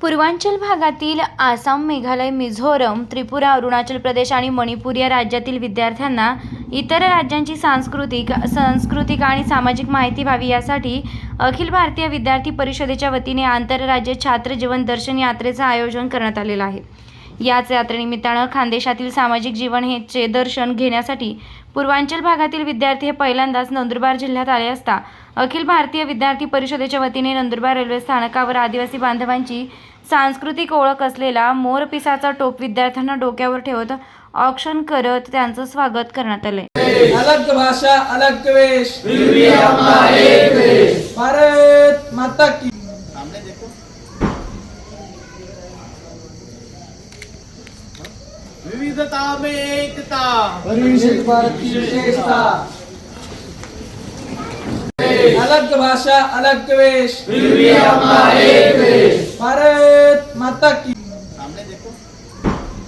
पूर्वांचल भागातील आसाम मेघालय मिझोरम त्रिपुरा अरुणाचल प्रदेश आणि मणिपूर या राज्यातील विद्यार्थ्यांना इतर राज्यांची सांस्कृतिक सांस्कृतिक आणि सामाजिक माहिती व्हावी यासाठी अखिल भारतीय विद्यार्थी परिषदेच्या वतीने आंतरराज्य छात्र जीवन दर्शन यात्रेचं आयोजन करण्यात आलेलं आहे. याच यात्रेनिमित्तानं खानदेशातील सामाजिक जीवन हेचे दर्शन घेण्यासाठी पूर्वांचल भागातील विद्यार्थी हे पहिल्यांदाच नंदुरबार जिल्ह्यात आले असता. अखिल भारतीय विद्यार्थी परिषदेच्या वतीने नंदुरबार रेल्वे स्थानकावर आदिवासी बांधवांची सांस्कृतिक ओळख असलेला मोरपिसाचा टोप विद्यार्थ्यांना डोक्यावर ठेवत ऑक्शन करत त्यांचं स्वागत करण्यात आले अलग भाषा अलग वेश भारत माता की विविधता में एकता। परिषद भारत की विशेषता। अलग भाषा अलग वेश भारत माता की